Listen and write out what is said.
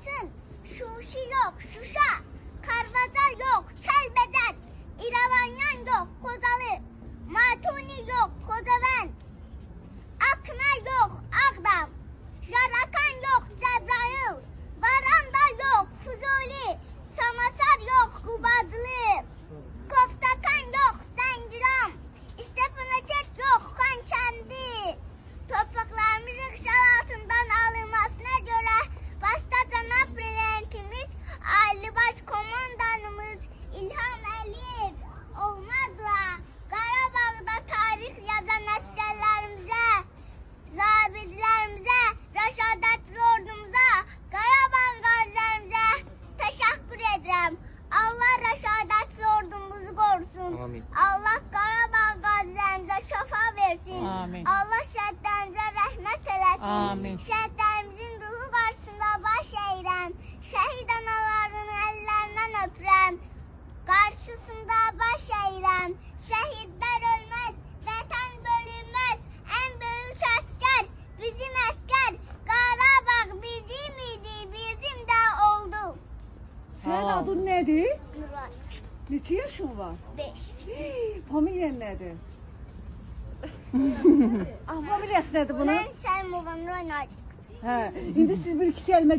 Laçın, Şuşi yok, Şuşa, Karvazar yok, Allah rəşadətli ordumuzu qorusun. Amin. Allah Qarabağ qazilərimizə şəfa versin. Amin. Allah şəhidlərimizə rəhmət eləsin. Amin. Şəhidlərimizin ruhu qarşısında baş əyirəm. Şəhid anaların əllərindən öpürəm. Qarşısında baş əyirəm. Şəhidlər ölməz, Sənin adın nədir? Nuray Neçə yaşın var? 5. Familiyan nədir? ah, familiyası nədir bunun? Mən Səlmova Nuray Nadir. Hə, indi siz bir iki kəlmə